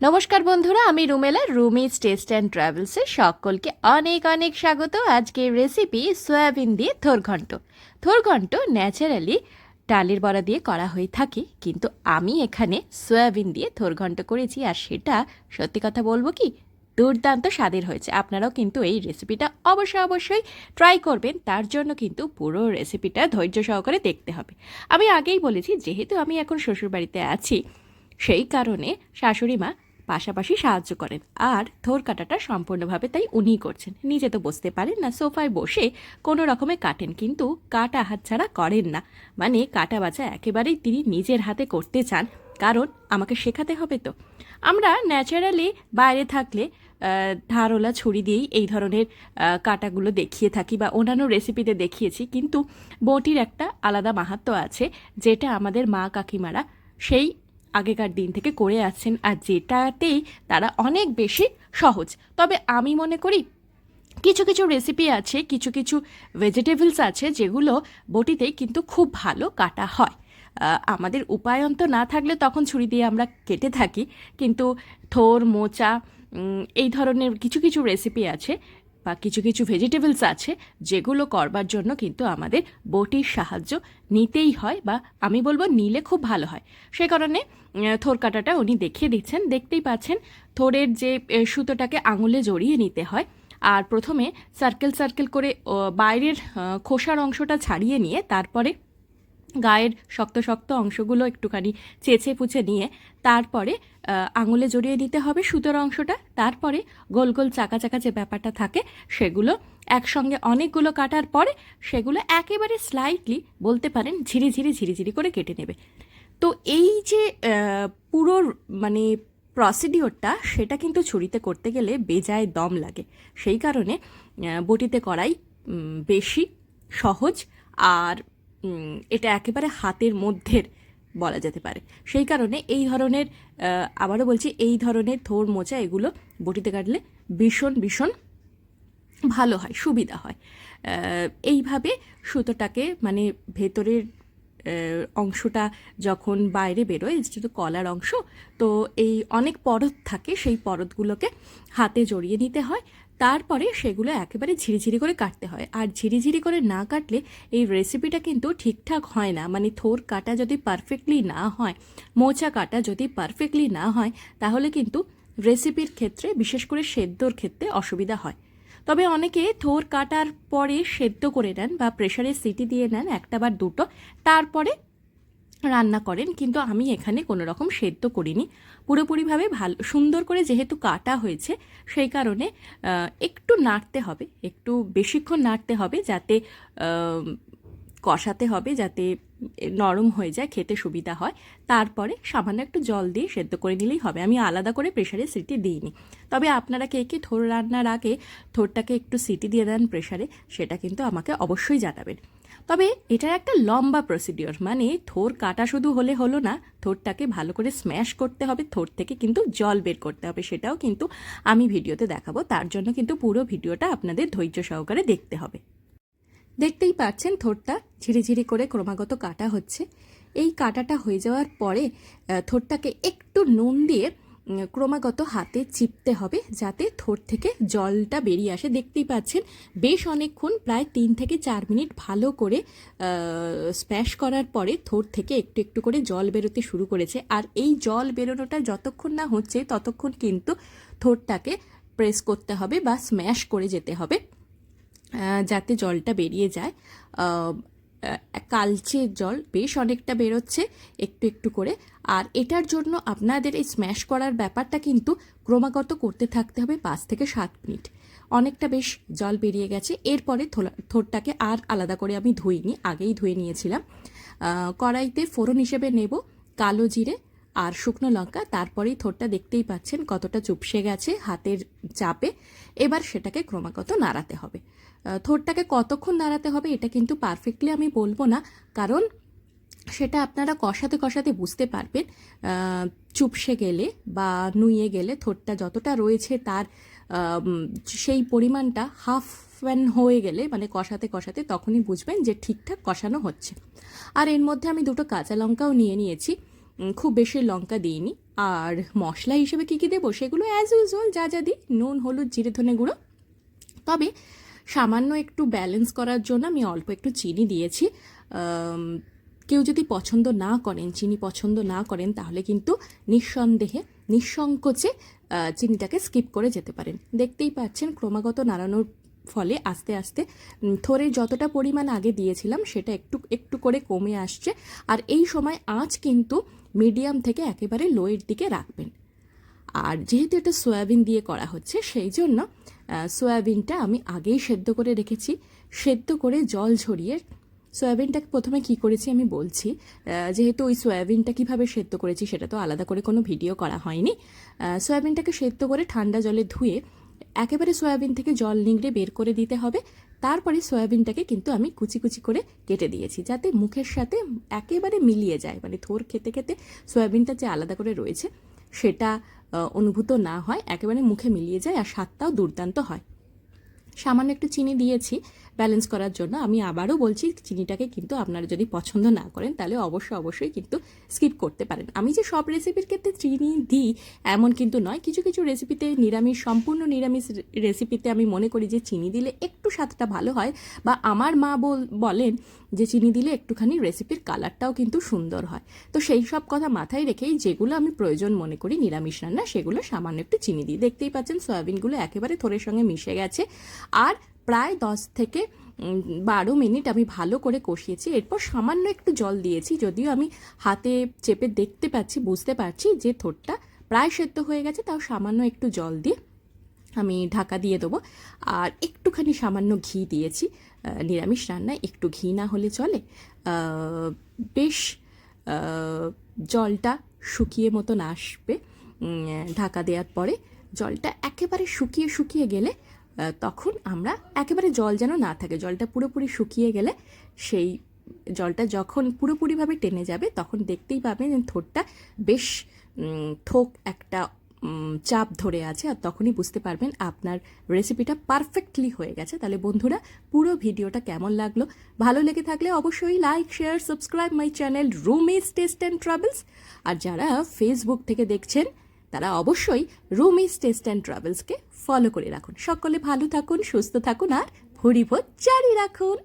নমস্কার বন্ধুরা, আমি রুমেলা, রুমিজ টেস্ট অ্যান্ড ট্রাভেলসে সকলকে অনেক অনেক স্বাগত। আজকের রেসিপি সয়াবিন দিয়ে থোরঘণ্ট। থোরঘণ্ট ন্যাচারালি ডালের বড়া দিয়ে করা হয়ে থাকে, কিন্তু আমি এখানে সয়াবিন দিয়ে থোরঘণ্ট করেছি আর সেটা সত্যি কথা বলব কি, দুর্দান্ত স্বাদের হয়েছে। আপনারাও কিন্তু এই রেসিপিটা অবশ্যই অবশ্যই ট্রাই করবেন, তার জন্য কিন্তু পুরো রেসিপিটা ধৈর্য সহকারে দেখতে হবে। আমি আগেই বলেছি, যেহেতু আমি এখন শ্বশুরবাড়িতে আছি, সেই কারণে শাশুড়ি মা পাশাপাশি সাহায্য করেন। আর থোর কাটাটা সম্পূর্ণভাবে তাই উনিই করছেন। নিজে তো বসতে পারেন না, সোফায় বসে কোনো রকমে কাটেন, কিন্তু কাটা হাত ছাড়া করেন না। মানে কাটা বাছা একেবারেই তিনি নিজের হাতে করতে চান, কারণ আমাকে শেখাতে হবে তো। আমরা ন্যাচারালি বাইরে থাকলে ধারওয়ালা ছুরি দিয়েই এই ধরনের কাটাগুলো দেখিয়ে থাকি বা অন্যান্য রেসিপিতে দেখিয়েছি, কিন্তু বটির একটা আলাদা মাহাত্ম্য আছে, যেটা আমাদের মা কাকিমারা সেই আগেকার দিন থেকে করে আসছেন আর যেটাতেই তারা অনেক বেশি সহজ। তবে আমি মনে করি কিছু কিছু রেসিপি আছে, কিছু কিছু ভেজিটেবলস আছে যেগুলো বটিতেই কিন্তু খুব ভালো কাটা হয়। আমাদের উপায়ন্ত না থাকলে তখন ছুরি দিয়ে আমরা কেটে থাকি। কিন্তু থোর, মোচা এই ধরনের কিছু কিছু রেসিপি আছে বা কিছু কিছু ভেজিটেবলস আছে, যেগুলো করবার জন্য কিন্তু আমাদের বটির সাহায্য নিতেই হয় বা আমি বলব নিলে খুব ভালো হয়। সে কারণে থোর কাটাটা উনি দেখিয়ে দিচ্ছেন। দেখতেই পাচ্ছেন, থোরের যে সুতোটাকে আঙুলে জড়িয়ে নিতে হয় আর প্রথমে সার্কেল সার্কেল করে বাইরের খোসার অংশটা ছাড়িয়ে নিয়ে তারপরে গায়ের শক্ত শক্ত অংশগুলো একটুখানি চেঁচে পুছে নিয়ে তারপরে আঙুলে জড়িয়ে দিতে হবে সুতোর অংশটা। তারপরে গোল গোল চাকা চাকা যে ব্যাপারটা থাকে, সেগুলো একসঙ্গে অনেকগুলো কাটার পরে সেগুলো একেবারে স্লাইটলি বলতে পারেন ঝিরি ঝিরি ঝিরি ঝিরি করে কেটে নেবে। তো এই যে পুরো মানে প্রসিডিওরটা সেটা কিন্তু ছুরিতে করতে গেলে বেজায় দম লাগে। সেই কারণে বটিতে করাই বেশি সহজ আর এটা একেবারে হাতের মধ্যের বলা যেতে পারে। সেই কারণে এই ধরনের আবারও বলছি, এই ধরনের থোর মোচা এগুলো বটিতে কাটলে ভীষণ ভীষণ ভালো হয়, সুবিধা হয়। এইভাবে সুতোটাকে মানে ভেতরের অংশটা যখন বাইরে বেরোয় যেহেতু কলার অংশ, তো এই অনেক পরত থাকে, সেই পরতগুলোকে হাতে জড়িয়ে নিতে হয়। তারপরে সেগুলো একেবারে ঝিরিঝিরি করে কাটতে হয়। আর ঝিরিঝিরি করে না কাটলে এই রেসিপিটা কিন্তু ঠিকঠাক হয় না। মানে থোর কাটা যদি পারফেক্টলি না হয়, মোচা কাটা যদি পারফেক্টলি না হয়, তাহলে কিন্তু রেসিপির ক্ষেত্রে, বিশেষ করে সেদ্ধর ক্ষেত্রে অসুবিধা হয়। তবে অনেকে থোর কাটার পরে সেদ্ধ করে নেন বা প্রেশারে সিটি দিয়ে নেন একটা বার দুটো, তারপরে রান্না করেন। কিন্তু আমি এখানে কোনো রকম সেদ্ধ করিনি। পুরোপুরিভাবে ভালো, সুন্দর করে যেহেতু কাটা হয়েছে, সেই কারণে একটু নাড়তে হবে, একটু বেশিক্ষণ নাড়তে হবে যাতে কষাতে হবে যাতে নরম হয়ে যায়, খেতে সুবিধা হয়। তারপরে সামান্য একটু জল দিয়ে সেদ্ধ করে নিলেই হবে। আমি আলাদা করে প্রেশারে সিটি দিইনি। তবে আপনারা কে কে থোর রান্নার আগে থোরটাকে একটু সিটি দিয়ে দেন প্রেশারে সেটা কিন্তু আমাকে অবশ্যই জানাবেন। তবে এটার একটা লম্বা প্রসিডিওর মানে থোর কাটা শুধু হলে হলো না, থোরটাকে ভালো করে স্ম্যাশ করতে হবে, থোর থেকে কিন্তু জল বের করতে হবে, সেটাও কিন্তু আমি ভিডিওতে দেখাবো। তার জন্য কিন্তু পুরো ভিডিওটা আপনাদের ধৈর্য সহকারে দেখতে হবে। দেখতেই পাচ্ছেন থোরটা ঝিরিঝিরি করে ক্রমাগত কাটা হচ্ছে। এই কাটাটা হয়ে যাওয়ার পরে আহ, থোরটাকে একটু নুন দিয়ে ক্রমাগত হাতে চিপতে হবে যাতে থোর থেকে জলটা বেরিয়ে আসে। দেখতেই পাচ্ছেন বেশ অনেকক্ষণ প্রায় তিন থেকে চার মিনিট ভালো করে স্প্যাশ করার পরে থোর থেকে একটু একটু করে জল বেরোতে শুরু করেছে। আর এই জল বেরোনোটা যতক্ষণ না হচ্ছে ততক্ষণ কিন্তু থোরটাকে প্রেস করতে হবে বা স্ম্যাশ করে যেতে হবে। যাতে জলটা বেরিয়ে যায়। কালচে জল বেশ অনেকটা বেরোচ্ছে একটু একটু করে। আর এটার জন্য আপনাদের এই স্ম্যাশ করার ব্যাপারটা কিন্তু ক্রমাগত করতে থাকতে হবে পাঁচ থেকে সাত মিনিট। অনেকটা বেশ জল বেরিয়ে গেছে। এরপরে থোলা- থোরটাকে আর আলাদা করে আমি ধুইনি, আগেই ধুয়ে নিয়েছিলাম। কড়াইতে ফোড়ন হিসেবে নেব কালো জিরে আর শুকনো লঙ্কা। তারপরেই থোরটা দেখতেই পাচ্ছেন কতটা চুপসে গেছে হাতের চাপে। এবার সেটাকে ক্রমাগত নাড়াতে হবে। থোরটাকে কতক্ষণ নাড়াতে হবে এটা কিন্তু পারফেক্টলি আমি বলব না। কারণ সেটা আপনারা কষাতে কষাতে বুঝতে পারবেন চুপসে গেলে বা নুইয়ে গেলে থোরটা যতটা রয়েছে তার সেই পরিমাণটা হাফ ফ্যান হয়ে গেলে মানে কষাতে কষাতে তখনই বুঝবেন যে ঠিকঠাক কষানো হচ্ছে। আর এর মধ্যে আমি দুটো কাঁচা লঙ্কাও নিয়ে নিয়েছি। খুব বেশি লঙ্কা দিইনি। আর মশলা হিসেবে কী কী দেবো সেগুলো অ্যাজ ইউজুয়াল যা যা দিই, নুন, হলুদ, জিরে, ধনে গুঁড়ো। তবে সামান্য একটু ব্যালেন্স করার জন্য আমি অল্প একটু চিনি দিয়েছি। কেউ যদি পছন্দ না করেন, চিনি পছন্দ না করেন, তাহলে কিন্তু নিঃসন্দেহে, নিঃসংকোচে চিনিটাকে স্কিপ করে যেতে পারেন। দেখতেই পাচ্ছেন, ক্রমাগত নাড়ানোর ফলে আস্তে আস্তে থোড়ে যতটা পরিমাণ আগে দিয়েছিলাম, সেটা একটু একটু করে কমে আসছে। আর এই সময় আঁচ কিন্তু মিডিয়াম থেকে একেবারে লোয়ের দিকে রাখবেন। আর যেহেতু এটা সয়াবিন দিয়ে করা হচ্ছে, সেই জন্য সয়াবিনটা আমি আগেই সেদ্ধ করে রেখেছি। সেদ্ধ করে জল ঝরিয়ে সয়াবিনটাকে প্রথমে কি করেছি আমি বলছি যেহেতু ওই সয়াবিনটা কীভাবে সেদ্ধ করেছি সেটা তো আলাদা করে কোনো ভিডিও করা হয়নি। সয়াবিনটাকে সেদ্ধ করে ঠান্ডা জলে ধুয়ে একেবারে সয়াবিন থেকে জল নিংড়ে বের করে দিতে হবে। তারপরে সয়াবিনটাকে কিন্তু আমি কুচি কুচি করে কেটে দিয়েছি, যাতে মুখের সাথে একেবারে মিলিয়ে যায়। মানে থোর খেতে খেতে সয়াবিনটা যে আলাদা করে রয়েছে, সেটা অনুভূত না হয়, একেবারে মুখে মিলিয়ে যায় আর স্বাদটাও দুর্দান্ত হয়। সামান্য একটু চিনি দিয়েছি ব্যালেন্স করার জন্য আমি আবারও বলছি, চিনিটাকে কিন্তু আপনারা যদি পছন্দ না করেন, তাহলে অবশ্যই অবশ্যই কিন্তু স্কিপ করতে পারেন। আমি যে সব রেসিপির ক্ষেত্রে চিনি দিই, এমন কিন্তু নয়। কিছু কিছু রেসিপিতে নিরামিষ, সম্পূর্ণ নিরামিষ রেসিপিতে আমি মনে করি যে চিনি দিলে একটু স্বাদটা ভালো হয় বা আমার মা বল- বলেন যে চিনি দিলে একটুখানি রেসিপির কালারটাও কিন্তু সুন্দর হয়। তো সেই সব কথা মাথায় রেখেই যেগুলো আমি প্রয়োজন মনে করি, নিরামিষ রান্না, সেগুলো সামান্য একটু চিনি দিই। দেখতেই পাচ্ছেন, সয়াবিনগুলো একেবারে থোরের সঙ্গে মিশে গেছে। আর প্রায় দশ থেকে বারো মিনিট আমি ভালো করে কষিয়েছি। এরপর সামান্য একটু জল দিয়েছি, যদিও আমি হাতে চেপে দেখতে পাচ্ছি, বুঝতে পারছি যে থোরটা প্রায় সেদ্ধ হয়ে গেছে, তাও সামান্য একটু জল দিয়ে আমি ঢাকা দিয়ে দেবো। আর একটুখানি সামান্য ঘি দিয়েছি। নিরামিষ রান্নায় একটু ঘি না হলে চলে। বেশ জলটা শুকিয়ে মতন আসবে ঢাকা দেওয়ার পরে। জলটা একেবারে শুকিয়ে শুকিয়ে গেলে তখন আমরা একেবারে জল যেন না থাকে, জলটা পুরোপুরি শুকিয়ে গেলে সেই জলটা যখন পুরোপুরিভাবে টেনে যাবে, তখন দেখতেই পাবেন যে থোরটা বেশ থোক একটা চাপ ধরে আছে আর তখনই বুঝতে পারবেন আপনার রেসিপিটা পারফেক্টলি হয়ে গেছে। তাহলে বন্ধুরা, পুরো ভিডিওটা কেমন লাগল? ভালো লেগে থাকলে অবশ্যই like share subscribe my channel Rumi's taste and travels আর যারা ফেসবুক থেকে দেখছেন তারা অবশ্যই রুমিস টেস্ট অ্যান্ড ট্রাভেলসকে ফলো করে রাখুন। সকলে ভালো থাকুন, সুস্থ থাকুন আর ভরিভোজ জারি রাখুন।